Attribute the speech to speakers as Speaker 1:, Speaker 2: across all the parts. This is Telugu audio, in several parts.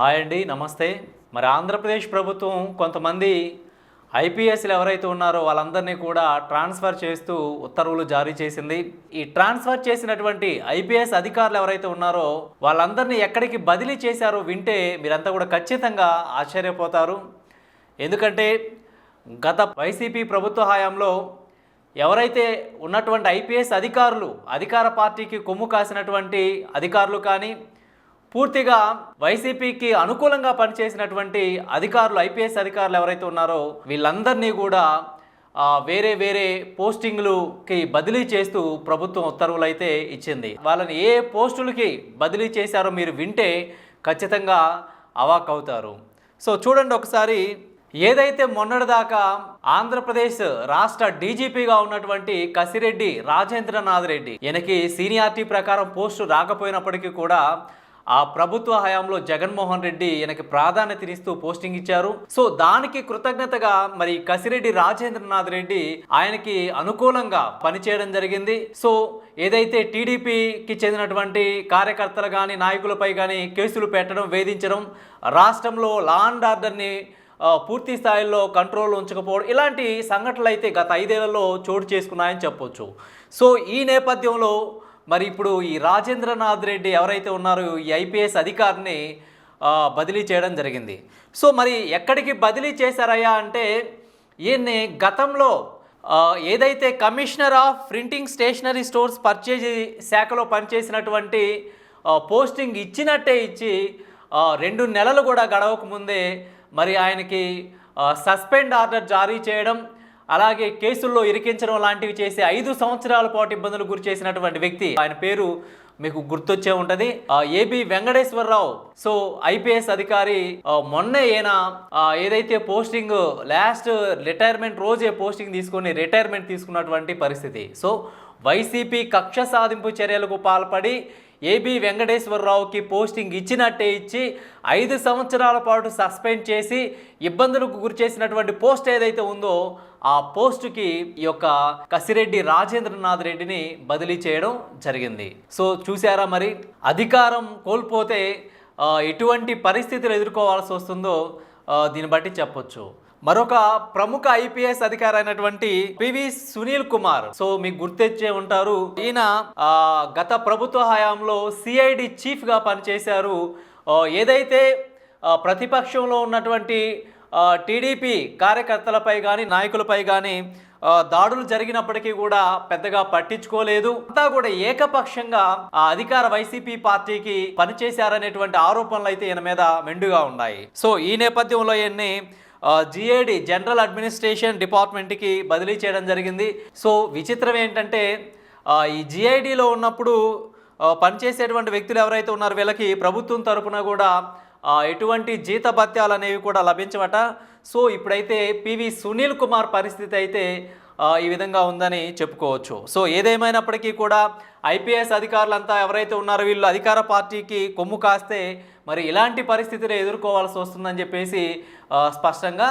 Speaker 1: హాయ్ అండి నమస్తే. మరి ఆంధ్రప్రదేశ్ ప్రభుత్వం కొంతమంది ఐపీఎస్లు ఎవరైతే ఉన్నారో వాళ్ళందరినీ కూడా ట్రాన్స్ఫర్ చేస్తూ ఉత్తర్వులు జారీ చేసింది. ఈ ట్రాన్స్ఫర్ చేసినటువంటి ఐపీఎస్ అధికారులు ఎవరైతే ఉన్నారో వాళ్ళందరినీ ఎక్కడికి బదిలీ చేశారో వింటే మీరంతా కూడా ఖచ్చితంగా ఆశ్చర్యపోతారు. ఎందుకంటే గత వైసీపీ ప్రభుత్వ హయాంలో ఎవరైతే ఉన్నటువంటి ఐపీఎస్ అధికారులు అధికార పార్టీకి కొమ్ము కాసినటువంటి అధికారులు కానీ పూర్తిగా వైసీపీకి అనుకూలంగా పనిచేసినటువంటి అధికారులు ఐపీఎస్ అధికారులు ఎవరైతే ఉన్నారో వీళ్ళందరినీ కూడా వేరే వేరే పోస్టింగ్లుకి బదిలీ చేస్తూ ప్రభుత్వం ఉత్తర్వులు అయితే ఇచ్చింది. వాళ్ళని ఏ పోస్టులకి బదిలీ చేశారో మీరు వింటే ఖచ్చితంగా అవాక్ అవుతారు సో చూడండి ఒకసారి ఏదైతే మొన్నటిదాకా ఆంధ్రప్రదేశ్ రాష్ట్ర డీజీపీగా ఉన్నటువంటి కసిరెడ్డి రాజేంద్రనాథ్ రెడ్డి ఈయనకి సీనియారిటీ ప్రకారం పోస్టు రాకపోయినప్పటికీ కూడా ఆ ప్రభుత్వ హయాంలో జగన్మోహన్ రెడ్డి ఈయనకి ప్రాధాన్యతనిస్తూ పోస్టింగ్ ఇచ్చారు. సో దానికి కృతజ్ఞతగా మరి కసిరెడ్డి రాజేంద్రనాథ్ రెడ్డి ఆయనకి అనుకూలంగా పనిచేయడం జరిగింది. సో ఏదైతే టీడీపీకి చెందినటువంటి కార్యకర్తలు కానీ నాయకులపై కానీ కేసులు పెట్టడం వేధించడం రాష్ట్రంలో లా అండ్ ఆర్డర్ని పూర్తి స్థాయిలో కంట్రోల్ ఉంచకపోవడం ఇలాంటి సంఘటనలు అయితే గత ఐదేళ్ళలో చోటు చేసుకున్నాయని చెప్పొచ్చు. సో ఈ నేపథ్యంలో మరి ఇప్పుడు ఈ రాజేంద్రనాథ్ రెడ్డి ఎవరైతే ఉన్నారో ఈ ఐపీఎస్ అధికారిని బదిలీ చేయడం జరిగింది. సో మరి ఎక్కడికి బదిలీ చేశారయ్యా అంటే ఈయన్ని గతంలో ఏదైతే commissioner of printing stationery stores purchase శాఖలో పనిచేసినటువంటి పోస్టింగ్ ఇచ్చినట్టే ఇచ్చి రెండు నెలలు కూడా గడవక ముందే మరి ఆయనకి సస్పెండ్ ఆర్డర్ జారీ చేయడం అలాగే కేసుల్లో ఇరికించడం లాంటివి చేసి ఐదు సంవత్సరాల పాటు ఇబ్బందులు గురి చేసినటువంటి వ్యక్తి ఆయన పేరు మీకు గుర్తొచ్చే ఉంటది. ఏబి వెంకటేశ్వరరావు. సో ఐపీఎస్ అధికారి మొన్న ఈయన ఏదైతే పోస్టింగ్ లాస్ట్ రిటైర్మెంట్ రోజే పోస్టింగ్ తీసుకొని రిటైర్మెంట్ తీసుకున్నటువంటి పరిస్థితి. సో వైసీపీ కక్ష సాధింపు చర్యలకు పాల్పడి ఏబి వెంకటేశ్వరరావుకి పోస్టింగ్ ఇచ్చినట్టే ఇచ్చి ఐదు సంవత్సరాల పాటు సస్పెండ్ చేసి ఇబ్బందులకు గురిచేసినటువంటి పోస్ట్ ఏదైతే ఉందో ఆ పోస్టుకి ఈ యొక్క కసిరెడ్డి రాజేంద్రనాథ్ రెడ్డిని బదిలీ చేయడం జరిగింది. సో చూసారా మరి? అధికారం కోల్పోతే ఎటువంటి పరిస్థితులు ఎదుర్కోవాల్సి వస్తుందో దీన్ని బట్టి చెప్పొచ్చు. మరొక ప్రముఖ ఐపీఎస్ అధికారి అయినటువంటి పివి సునీల్ కుమార్. సో మీకు గుర్తెచ్చే ఉంటారు ఈయన గత ప్రభుత్వ హయాంలో సిఐడి చీఫ్గా పనిచేశారు ఏదైతే ప్రతిపక్షంలో ఉన్నటువంటి టీడీపీ కార్యకర్తలపై కానీ నాయకులపై కానీ దాడులు జరిగినప్పటికీ కూడా పెద్దగా పట్టించుకోలేదు. అంతా కూడా ఏకపక్షంగా ఆ అధికార వైసీపీ పార్టీకి పనిచేశారనేటువంటి ఆరోపణలు అయితే ఈయన మీద మెండుగా ఉన్నాయి. సో ఈ నేపథ్యంలో ఈయన్ని జిఏడి జనరల్ అడ్మినిస్ట్రేషన్ డిపార్ట్మెంట్కి బదిలీ చేయడం జరిగింది. సో విచిత్రం ఏంటంటే ఈ జిఐడిలో ఉన్నప్పుడు పనిచేసేటువంటి వ్యక్తులు ఎవరైతే ఉన్నారో వీళ్ళకి ప్రభుత్వం తరపున కూడా ఎటువంటి జీత భత్యాలు అనేవి కూడా లభించవట. సో ఇప్పుడైతే పివి సునీల్ కుమార్ పరిస్థితి అయితే ఈ విధంగా ఉందని చెప్పుకోవచ్చు. సో ఏదేమైనప్పటికీ కూడా ఐపీఎస్ అధికారులంతా ఎవరైతే ఉన్నారో వీళ్ళు అధికార పార్టీకి కొమ్ము కాస్తే మరి ఇలాంటి పరిస్థితులు ఎదుర్కోవాల్సి వస్తుందని చెప్పేసి స్పష్టంగా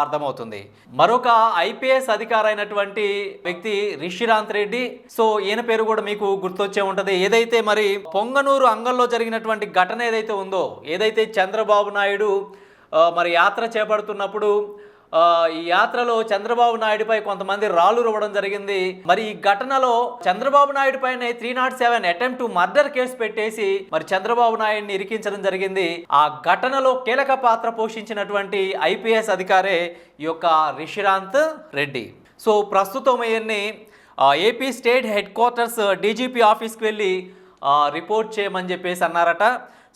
Speaker 1: అర్థమవుతుంది. మరొక ఐపీఎస్ అధికారి అయినటువంటి వ్యక్తి రిషిరాంత్ రెడ్డి. సో ఈయన పేరు కూడా మీకు గుర్తొచ్చే ఉంటుంది. ఏదైతే మరి పొంగనూరు అంగంలో జరిగినటువంటి ఘటన ఏదైతే ఉందో ఏదైతే చంద్రబాబు నాయుడు మరి యాత్ర చేపడుతున్నప్పుడు ఈ యాత్రలో చంద్రబాబు నాయుడుపై కొంతమంది రాళ్ళు రువ్వడం జరిగింది. మరి ఈ ఘటనలో చంద్రబాబు నాయుడు పైన three not seven attempt murder case పెట్టేసి మరి చంద్రబాబు నాయుడిని ఇరికించడం జరిగింది. ఆ ఘటనలో కీలక పాత్ర పోషించినటువంటి ఐపీఎస్ అధికారే ఈ యొక్క రిషిరాంత్ రెడ్డి. సో ప్రస్తుతం ఈయన్ని AP state headquarters DGP ఆఫీస్కి వెళ్ళి రిపోర్ట్ చేయమని చెప్పేసి అన్నారట.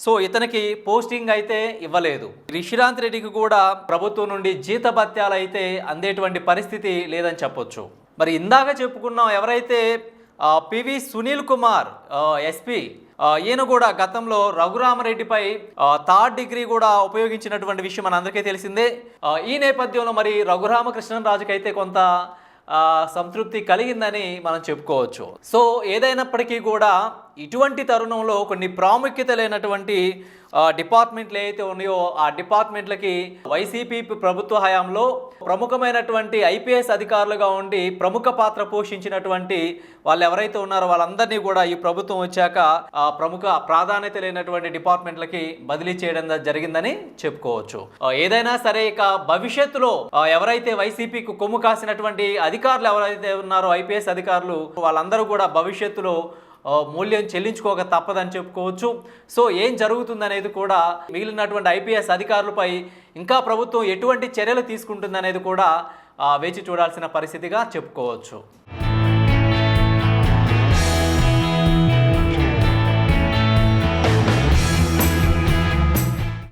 Speaker 1: సో ఇతనికి పోస్టింగ్ అయితే ఇవ్వలేదు. రిషిరాంత్ రెడ్డికి కూడా ప్రభుత్వం నుండి జీతభత్యాలు అయితే అందేటువంటి పరిస్థితి లేదని చెప్పొచ్చు. మరి ఇందాక చెప్పుకున్నాం ఎవరైతే పివి సునీల్ కుమార్ ఎస్పీ ఈయన కూడా గతంలో రఘురామరెడ్డిపై థర్డ్ డిగ్రీ కూడా ఉపయోగించినటువంటి విషయం మనందరికీ తెలిసిందే. ఈ నేపథ్యంలో మరి రఘురామకృష్ణరాజుకైతే కొంత సంతృప్తి కలిగిందని మనం చెప్పుకోవచ్చు. సో ఏదైనప్పటికీ కూడా ఇటువంటి తరుణంలో కొన్ని ప్రాముఖ్యత లేనటువంటి డిపార్ట్మెంట్లు ఏవైతే ఉన్నాయో ఆ డిపార్ట్మెంట్లకి వైసీపీ ప్రభుత్వ హయాంలో ప్రముఖమైనటువంటి ఐపీఎస్ అధికారులుగా ఉండి ప్రముఖ పాత్ర పోషించినటువంటి వాళ్ళు ఎవరైతే ఉన్నారో వాళ్ళందరినీ కూడా ఈ ప్రభుత్వం వచ్చాక ప్రముఖ ప్రాధాన్యత లేనటువంటి డిపార్ట్మెంట్లకి బదిలీ చేయడం జరిగిందని చెప్పుకోవచ్చు. ఏదైనా సరే ఇక భవిష్యత్తులో ఎవరైతే వైసీపీకి కొమ్ము కాసినటువంటి అధికారులు ఎవరైతే ఉన్నారో ఐపీఎస్ అధికారులు వాళ్ళందరూ కూడా భవిష్యత్తులో మూల్యం చెల్లించుకోక తప్పదని చెప్పుకోవచ్చు. సో ఏం జరుగుతుందనేది కూడా మిగిలినటువంటి ఐపీఎస్ అధికారులపై ఇంకా ప్రభుత్వం ఎటువంటి చర్యలు తీసుకుంటుందనేది కూడా వేచి చూడాల్సిన పరిస్థితిగా చెప్పుకోవచ్చు.